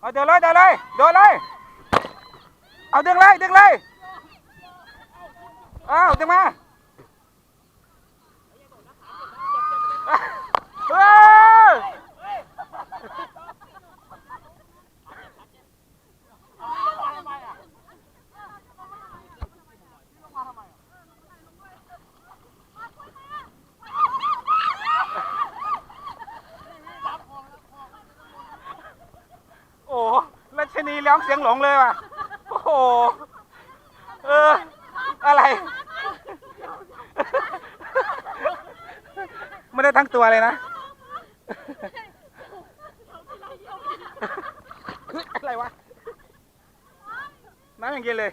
เอาเดินเลยเดินเลยโดนเลย เอาดึงเลยดึงเลย เอาดึงมาเฮ้ยโอ้ รัชนีร้องเสียงหลงเลยว่ะ โอ้โห เออ อะไร ไม่ได้ทั้งตัวเลยนะ อะไรวะ น้ำอย่างเย็นเลย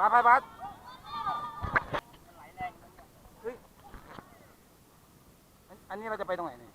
บาสบาบาสอันนี้เราจะไปตรงไหนเนี่ย